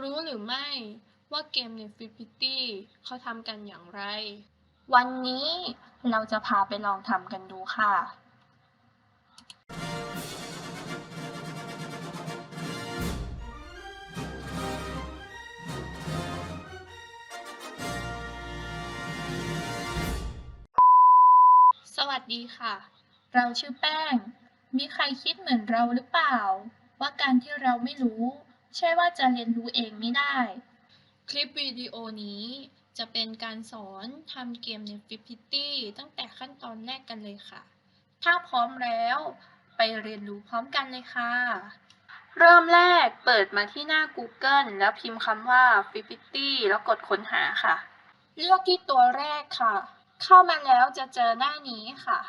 รู้หรือไม่ว่าเกมในฟิฟิตี้เขาทำกันอย่างไร วันนี้เราจะพาไปลองทำกันดูค่ะ สวัสดีค่ะ เราชื่อแป้ง มีใครคิดเหมือนเราหรือเปล่า ว่าการที่เราไม่รู้ ใช่ว่าจะเรียนรู้เองไม่ได้ คลิปวิดีโอนี้จะเป็นการสอนทำเกมในฟิฟิตี้ตั้งแต่ขั้นตอนแรกกันเลยค่ะ ถ้าพร้อมแล้วไปเรียนรู้พร้อมกันเลยค่ะ เริ่มแรกเปิดมาที่หน้า Google แล้วพิมพ์คำว่า f i f t y แล้วกดค้นหาค่ะ เลือกที่ตัวแรกค่ะ เข้ามาแล้วจะเจอหน้านี้ค่ะ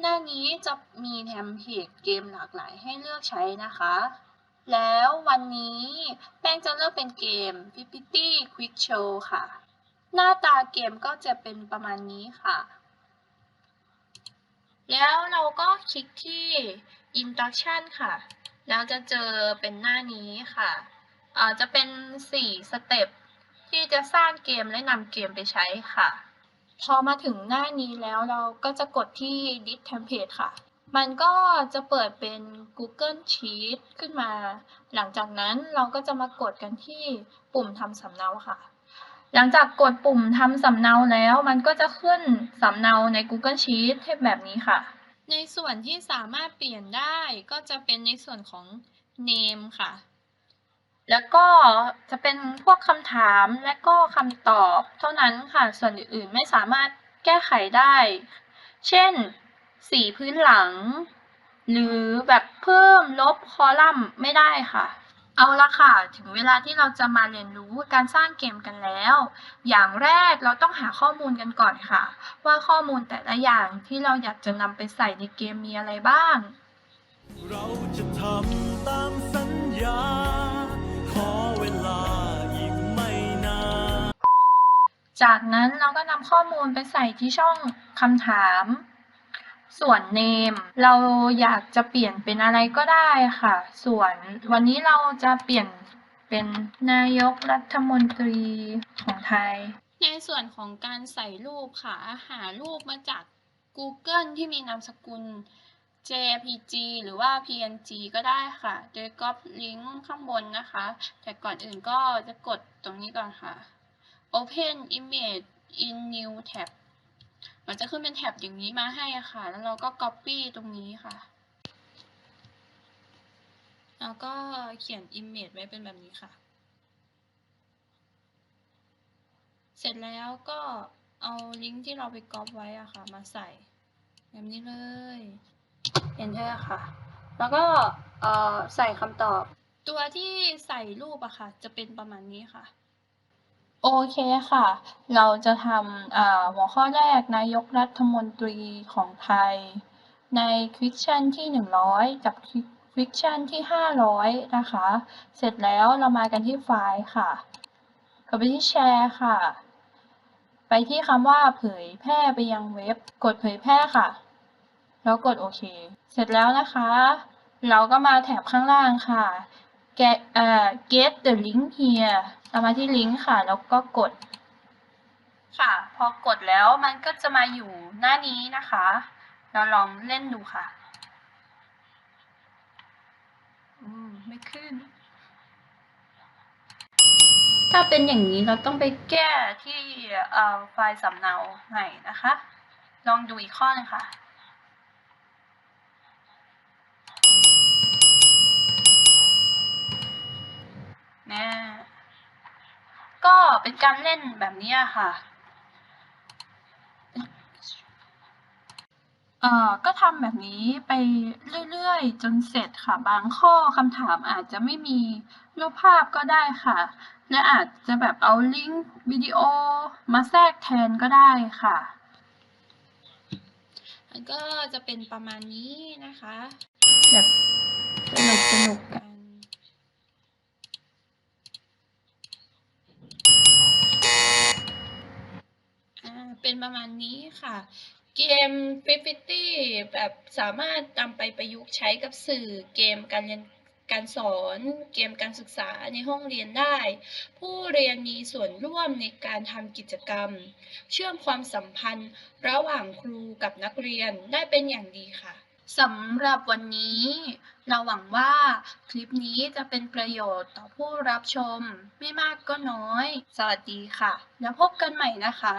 หน้านี้จะมีเทมเพลตเกมหลากหลายให้เลือกใช้นะคะ แล้ววันนี้แป้งจะเลือกเป็นเกม f i f t y Quick Show ค่ะ หน้าตาเกมก็จะเป็นประมาณนี้ค่ะ แล้วเราก็คลิกที่ Instruction ค่ะ แล้วจะเจอเป็นหน้านี้ค่ะอาจะเป็น 4 สเต็ปที่จะสร้างเกมและนำเกมไปใช้ค่ะ พอมาถึงหน้านี้แล้วเราก็จะกดที่ Edit Template ค่ะ มันก็จะเปิดเป็น Google Sheet ขึ้นมา หลังจากนั้นเราก็จะมากดกันที่ปุ่มทำสำเนาค่ะ หลังจากกดปุ่มทำสำเนาแล้ว มันก็จะขึ้นสำเนาใน Google Sheet ให้แบบนี้ค่ะ ในส่วนที่สามารถเปลี่ยนได้ก็จะเป็นในส่วนของ name ค่ะ แล้วก็จะเป็นพวกคำถามและก็คำตอบเท่านั้นค่ะ ส่วนอื่นๆไม่สามารถแก้ไขได้ เช่น สีพื้นหลัง หรือแบบเพิ่มลบคอลัมน์ไม่ได้ค่ะ เอาละค่ะ ถึงเวลาที่เราจะมาเรียนรู้การสร้างเกมกันแล้ว อย่างแรกเราต้องหาข้อมูลกันก่อนค่ะ ว่าข้อมูลแต่ละอย่างที่เราอยากจะนำไปใส่ในเกมมีอะไรบ้าง เราจะทำตามสัญญา ขอเวลาอีกไม่นาน จากนั้นเราก็นำข้อมูลไปใส่ที่ช่องคำถาม ส่วน name เราอยากจะเปลี่ยนเป็นอะไรก็ได้ค่ะ ส่วนวันนี้เราจะเปลี่ยนเป็นนายกรัฐมนตรีของไทย ในส่วนของการใส่รูปค่ะ หารูปมาจาก Google ที่มีนามสกุล JPG หรือว่า PNG ก็ได้ค่ะ โดยก๊อปลิงก์ข้างบนนะคะ แต่ก่อนอื่นก็จะกดตรงนี้ก่อนค่ะ Open Image in New Tab มันจะขึ้นเป็นแท็บอย่างนี้มาให้อะค่ะ แล้วเราก็ Copy ตรงนี้ค่ะ แล้วก็เขียน Image ไว้เป็นแบบนี้ค่ะ เสร็จแล้วก็เอาลิงก์ที่เราไปก๊อปไว้อะค่ะ มาใส่ แบบนี้เลย enter ค่ะ แล้วก็ใส่คำตอบ ตัวที่ใส่รูปอะค่ะ จะเป็นประมาณนี้ค่ะ โอเคค่ะ เราจะทำ อ่า หัวข้อแรก นายกรัฐมนตรีของไทย ใน Question ที่ 100 กับ Question ที่ 500 นะคะ เสร็จแล้วเรามากันที่ไฟล์ค่ะ กดไปที่แชร์ค่ะ ไปที่คำว่าเผยแพร่ไปยังเว็บ กดเผยแพร่ค่ะ แล้วกดโอเค เสร็จแล้วนะคะ เราก็มาแถบข้างล่างค่ะ get เอ่อ get the link here เรามาที่ลิงก์ค่ะ แล้วก็กด ค่ะ พอกดแล้วมันก็จะมาอยู่หน้านี้นะคะ เราลองเล่นดูค่ะอืมไม่ขึ้น ถ้าเป็นอย่างนี้เราต้องไปแก้ที่เอ่อไฟล์สำเนาใหม่นะคะ ลองดูอีกข้อหนึงค่ะ แน่ก็ เป็นการเล่นแบบนี้อะค่ะเอ่อก็ทำแบบนี้ไปเรื่อยๆ จนเสร็จค่ะ บางข้อคำถามอาจจะไม่มีรูปภาพก็ได้ค่ะ และอาจจะแบบเอาลิงก์วิดีโอมาแทรกแทนก็ได้ค่ะมันก็จะเป็นประมาณนี้นะคะ แบบสนุกสนุกกัน อ่า เป็นประมาณนี้ค่ะ เกม50แบบสามารถนำไปประยุกต์ใช้กับสื่อเกมการเรียนการสอนเกมการศึกษาในห้องเรียนได้ ผู้เรียนมีส่วนร่วมในการทำกิจกรรม เชื่อมความสัมพันธ์ระหว่างครูกับนักเรียนได้เป็นอย่างดีค่ะสำหรับวันนี้ เราหวังว่าคลิปนี้จะเป็นประโยชน์ต่อผู้รับชม ไม่มากก็น้อย สวัสดีค่ะ แล้วพบกันใหม่นะคะ